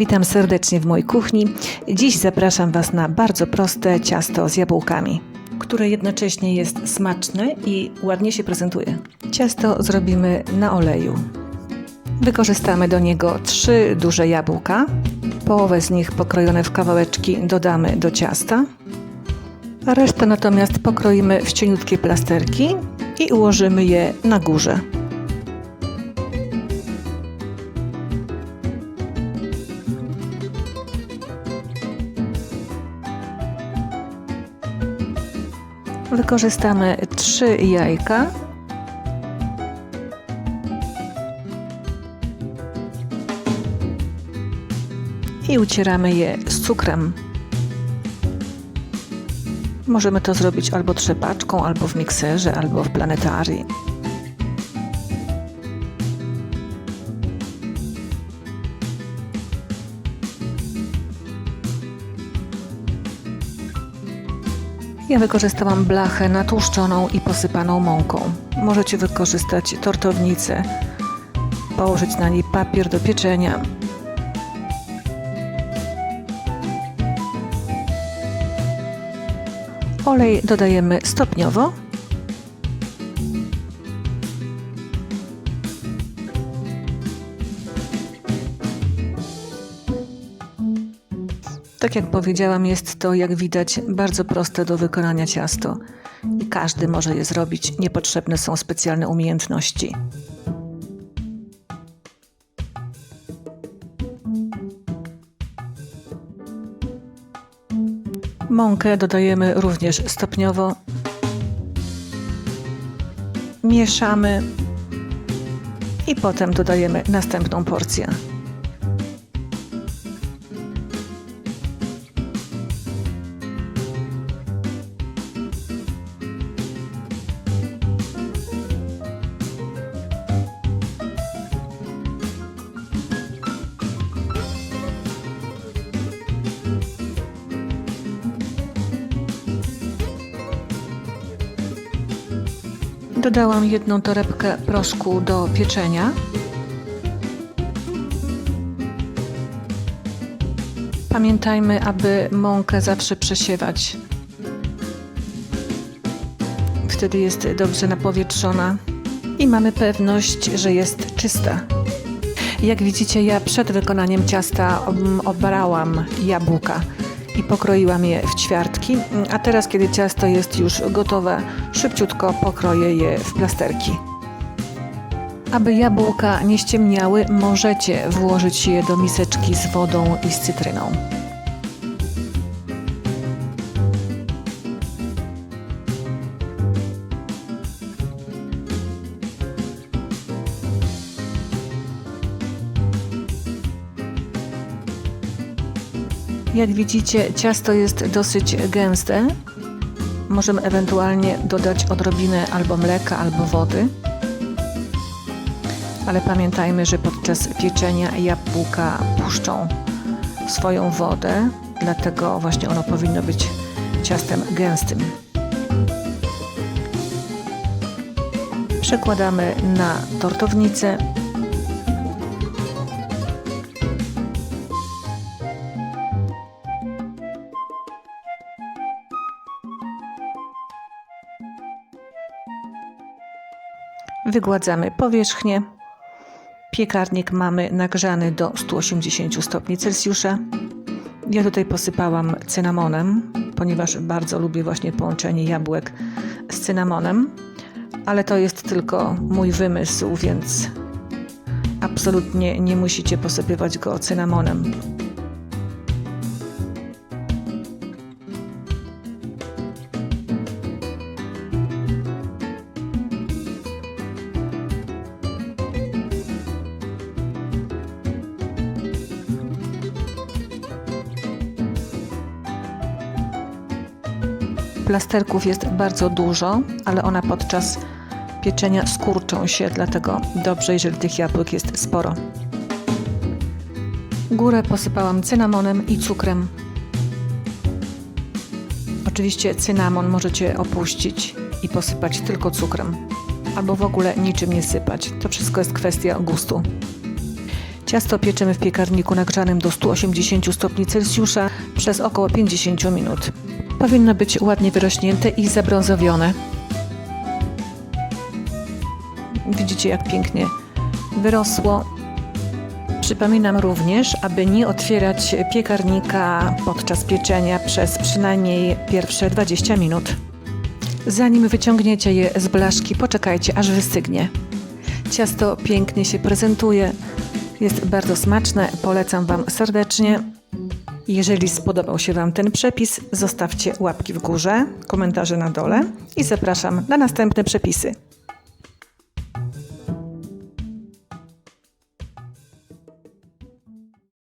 Witam serdecznie w mojej kuchni. Dziś zapraszam Was na bardzo proste ciasto z jabłkami, które jednocześnie jest smaczne i ładnie się prezentuje. Ciasto zrobimy na oleju. Wykorzystamy do niego trzy duże jabłka. Połowę z nich pokrojone w kawałeczki dodamy do ciasta. A resztę natomiast pokroimy w cieniutkie plasterki i ułożymy je na górze. Wykorzystamy trzy jajka. I ucieramy je z cukrem. Możemy to zrobić albo trzepaczką, albo w mikserze, albo w planetarii. Ja wykorzystałam blachę natłuszczoną i posypaną mąką. Możecie wykorzystać tortownicę, położyć na niej papier do pieczenia. Olej dodajemy stopniowo. Tak jak powiedziałam, jest to, jak widać, bardzo proste do wykonania ciasto i każdy może je zrobić. Niepotrzebne są specjalne umiejętności. Mąkę dodajemy również stopniowo. Mieszamy i potem dodajemy następną porcję. Dodałam jedną torebkę proszku do pieczenia. Pamiętajmy, aby mąkę zawsze przesiewać. Wtedy jest dobrze napowietrzona i mamy pewność, że jest czysta. Jak widzicie, ja przed wykonaniem ciasta mm, obrałam jabłka i pokroiłam je w ćwiartki, a teraz, kiedy ciasto jest już gotowe, szybciutko pokroję je w plasterki. Aby jabłka nie ściemniały, możecie włożyć je do miseczki z wodą i z cytryną. Jak widzicie, ciasto jest dosyć gęste. Możemy ewentualnie dodać odrobinę albo mleka, albo wody. Ale pamiętajmy, że podczas pieczenia jabłka puszczą swoją wodę, dlatego właśnie ono powinno być ciastem gęstym. Przekładamy na tortownicę Wygładzamy powierzchnię. Piekarnik mamy nagrzany do 180 stopni Celsjusza. Ja tutaj posypałam cynamonem, ponieważ bardzo lubię właśnie połączenie jabłek z cynamonem, ale to jest tylko mój wymysł, więc absolutnie nie musicie posypywać go cynamonem. Plasterków jest bardzo dużo, ale one podczas pieczenia skurczą się, dlatego dobrze, jeżeli tych jabłek jest sporo. Górę posypałam cynamonem i cukrem. Oczywiście cynamon możecie opuścić i posypać tylko cukrem, albo w ogóle niczym nie sypać. To wszystko jest kwestia gustu. Ciasto pieczemy w piekarniku nagrzanym do 180 stopni Celsjusza przez około 50 minut. Powinno być ładnie wyrośnięte i zabrązowione. Widzicie, jak pięknie wyrosło. Przypominam również, aby nie otwierać piekarnika podczas pieczenia przez przynajmniej pierwsze 20 minut. Zanim wyciągniecie je z blaszki, poczekajcie aż wystygnie. Ciasto pięknie się prezentuje, jest bardzo smaczne, polecam Wam serdecznie. Jeżeli spodobał się Wam ten przepis, zostawcie łapki w górze, komentarze na dole i zapraszam na następne przepisy.